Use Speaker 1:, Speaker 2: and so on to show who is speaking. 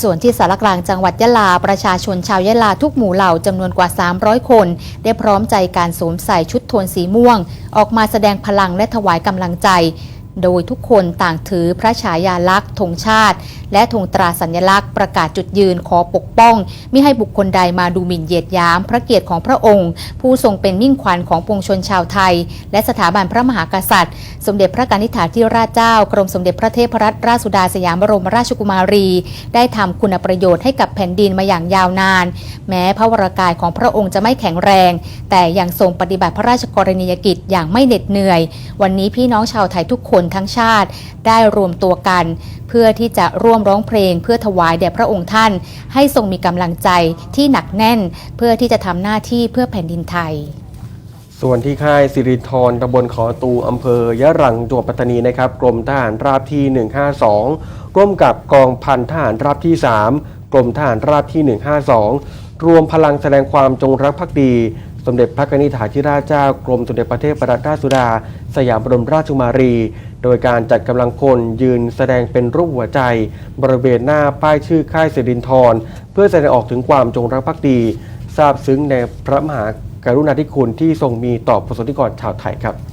Speaker 1: ส่วนที่สารกลางจังหวัดยะลา ประชาชนชาวยะลาทุกหมู่เหล่าจำนวนกว่า 300 คน ได้พร้อมใจการสวมใส่ชุดโทนสีม่วง ออกมาแสดงพลังและถวายกำลังใจ โดยทุกคนต่างถือพระฉายาลักษณ์ธงชาติ และธงตราสัญลักษณ์ประกาศจุดยืนขอปกป้องมิให้บุคคลใดมาดูหมิ่นเหยียดยาม พระเกียรติของพระองค์ ผู้ทรงเป็นมิ่งขวัญของปวงชนชาวไทย และสถาบันพระมหากษัตริย์ สมเด็จพระกนิษฐาธิราชเจ้ากรมสมเด็จพระเทพรัตนราชสุดาสยามบรมราชกุมารี ได้ทำคุณประโยชน์ให้กับแผ่นดินมาอย่างยาวนาน แม้พระวรากายของพระองค์จะไม่แข็งแรง แต่ยังทรงปฏิบัติพระราชกรณียกิจอย่างไม่เหน็ดเหนื่อย วันนี้พี่น้องชาวไทยทุกคนทั้งชาติ ได้รวมตัวกัน เพื่อที่จะร่วมร้องเพลงเพื่อถวายแด่พระองค์ท่าน ให้ทรงมีกำลังใจที่หนักแน่น เพื่อที่จะทำหน้าที่เพื่อแผ่นดินไทย
Speaker 2: ส่วนที่ค่ายสิริธรตำบลขอตูอำเภอยะรังจังหวัดปัตตานีนะครับ กรมทหารราบที่ 152 ร่วมกับกองพันทหารราบที่ 3 กรมทหารราบที่ 152 รวมพลังแสดงความจงรักภักดี สมเด็จพระกนิษฐาธิราชเจ้ากรมสมเด็จพระเทพรัตนราชสุดา สยามบรมราชกุมารี โดยการจัดกำลังคนยืนแสดงเป็นรูปหัวใจ บริเวณหน้าป้ายชื่อค่ายสิรินทรเพื่อแสดงออกถึงความจงรักภักดีทราบซึ้งในพระมหากรุณาธิคุณที่ทรงมีต่อประสบนิกรชาวไทยครับ